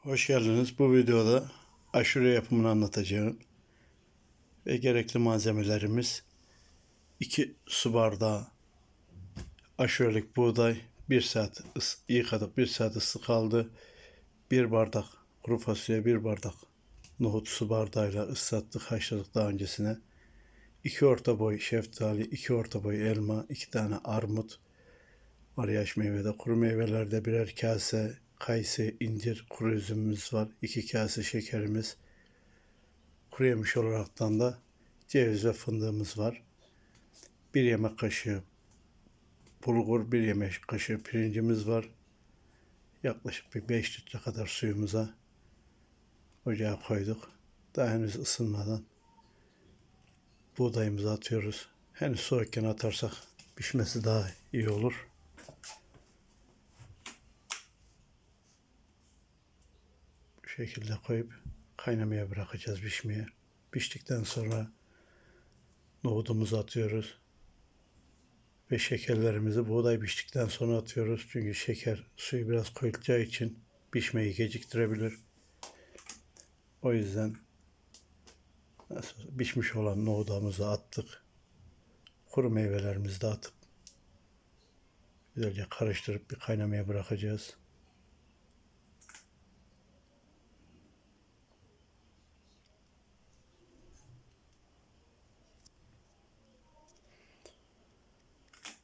Hoş geldiniz. Bu videoda aşure yapımını anlatacağım. Ve gerekli malzemelerimiz 2 su bardağı aşurelik buğday 1 saat yıkadık 1 saat ısı kaldı. 1 bardak kuru fasulye 1 bardak nohut su bardağıyla ıslattık haşladık daha öncesine. 2 orta boy şeftali, 2 orta boy elma, 2 tane armut, var yaş meyvede. Kuru meyvelerde birer kase kayısı, incir, kuru üzümümüz var. 2 kase şekerimiz. Kuru yemiş olaraktan da ceviz ve fındığımız var. 1 yemek kaşığı bulgur, 1 yemek kaşığı pirincimiz var. Yaklaşık bir 5 litre kadar suyumuza ocağa koyduk. Daha henüz ısınmadan buğdayımızı atıyoruz. Henüz soğukken atarsak pişmesi daha iyi olur. Şekilde koyup kaynamaya bırakacağız pişmeye. Piştikten sonra nohudumuzu atıyoruz. Ve şekerlerimizi buğday piştikten sonra atıyoruz. Çünkü şeker suyu biraz koyulacağı için pişmeyi geciktirebilir. O yüzden nasıl pişmiş olan nohudumuzu attık. Kuru meyvelerimizi de atıp güzelce karıştırıp bir kaynamaya bırakacağız.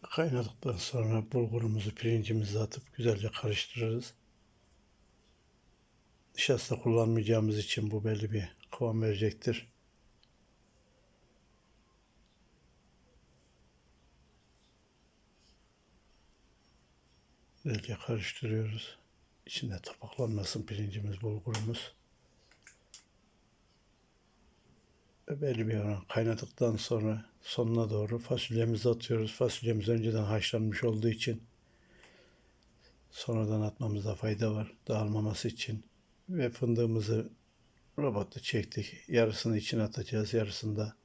Kaynadıktan sonra bulgurumuzu, pirincimizi atıp güzelce karıştırırız. Nişasta kullanmayacağımız için bu belli bir kıvam verecektir. Güzelce karıştırıyoruz. İçinde topaklanmasın pirincimiz, bulgurumuz. Ve belli bir oran kaynadıktan sonra sonuna doğru fasulyemizi atıyoruz. Fasulyemiz önceden haşlanmış olduğu için sonradan atmamızda fayda var dağılmaması için. Ve fındığımızı robotta çektik. Yarısını içine atacağız, yarısını da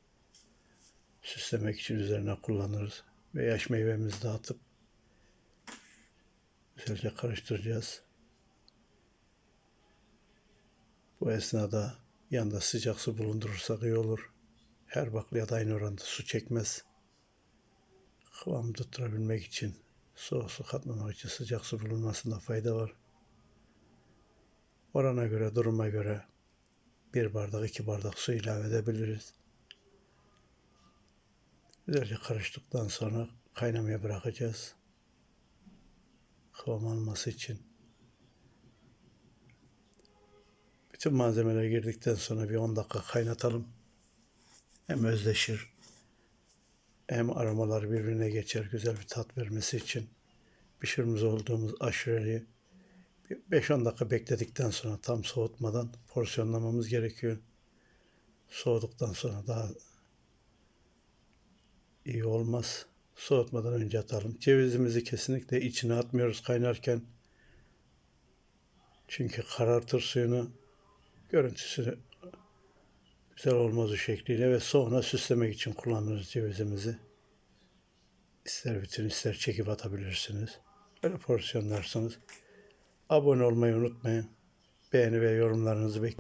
süslemek için üzerine kullanırız. Ve yaş meyvemizi de atıp güzelce karıştıracağız. Bu esnada yanında sıcak su bulundurursak iyi olur. Her bakliyat aynı oranda su çekmez. Kıvam tutturabilmek için, soğuk su katmamak için sıcak su bulunmasında fayda var. Orana göre, duruma göre bir bardak, iki bardak su ilave edebiliriz. Güzelce karıştıktan sonra kaynamaya bırakacağız. Kıvam alması için. Bütün malzemeler girdikten sonra bir 10 dakika kaynatalım. Hem özleşir hem aromalar birbirine geçer güzel bir tat vermesi için pişirmiş olduğumuz aşureyi 5-10 dakika bekledikten sonra tam soğutmadan porsiyonlamamız gerekiyor. Soğuduktan sonra daha iyi olmaz. Soğutmadan önce atalım. Cevizimizi kesinlikle içine atmıyoruz kaynarken. Çünkü karartır suyunu. Görüntüsü güzel olmaz o şekliyle ve sonra süslemek için kullanırız cevizimizi. İster bütün ister çekip atabilirsiniz. Böyle porsiyonlarsanız. Abone olmayı unutmayın. Beğeni ve yorumlarınızı bekliyorum.